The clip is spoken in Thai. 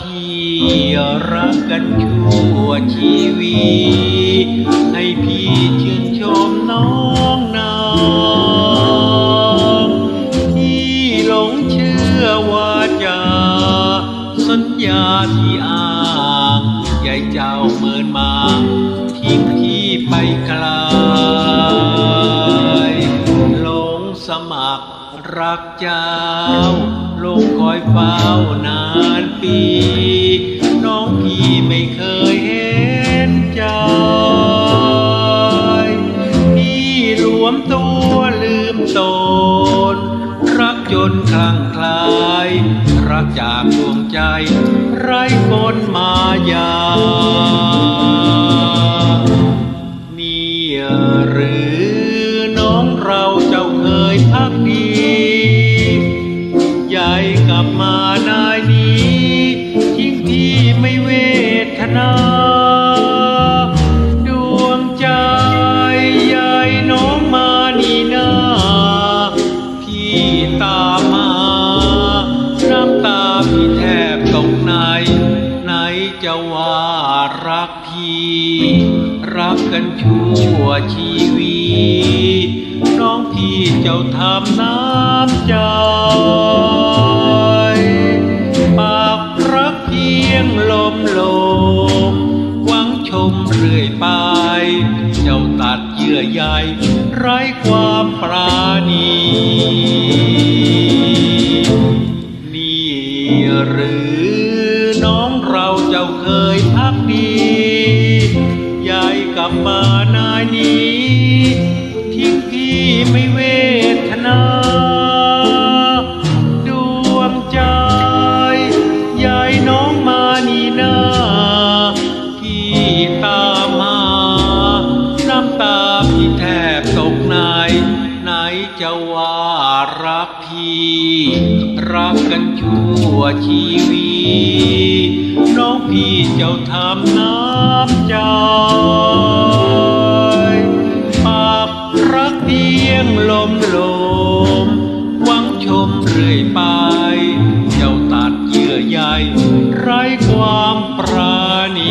พี่รักกันชั่วชีวีให้พี่ชื่นชมน้องนางที่หลงเชื่อว่าจะสัญญาที่อ้างใหญ่เจ้าเมินมาทิ้งพี่ไปไกลหลงสมัครรักเจ้าลงคอยเฝ้านาน ปี น้องพี่ไม่เคยเห็นใจพี่รวมตัวลืมตน รักจนคลั่งไคลาย รักจากดวงใจ ไร้คนมายานี่หรือน้องเราเจ้าเคยพักดี ใหญ่กลับมานายนี้ จะว่ารักพี่ รักกันชั่วชีวีน้องพี่เจ้าทำน้ำใจปากรักเพียงลมลมหวังชมเรื่อยไป เจ้าตัดเยื่อใยไร้ความปราณีนี่หรือ เราเจ้าเคยพักดียายกลับมานายนี้ทิ้งพี่ไม่เวทนา ดวงใจ ยายน้องมานี่นาพี่ตามมาน้ำตาพี่แทบตกในไหนจะว่ารักพี่ รักกันชั่วชีวีน้องพี่เจ้าทำน้ำใจปากรักเพียงลมลมหวังชมเรื่อยไปเจ้าตัดเยื่อใยไร้ความปรานี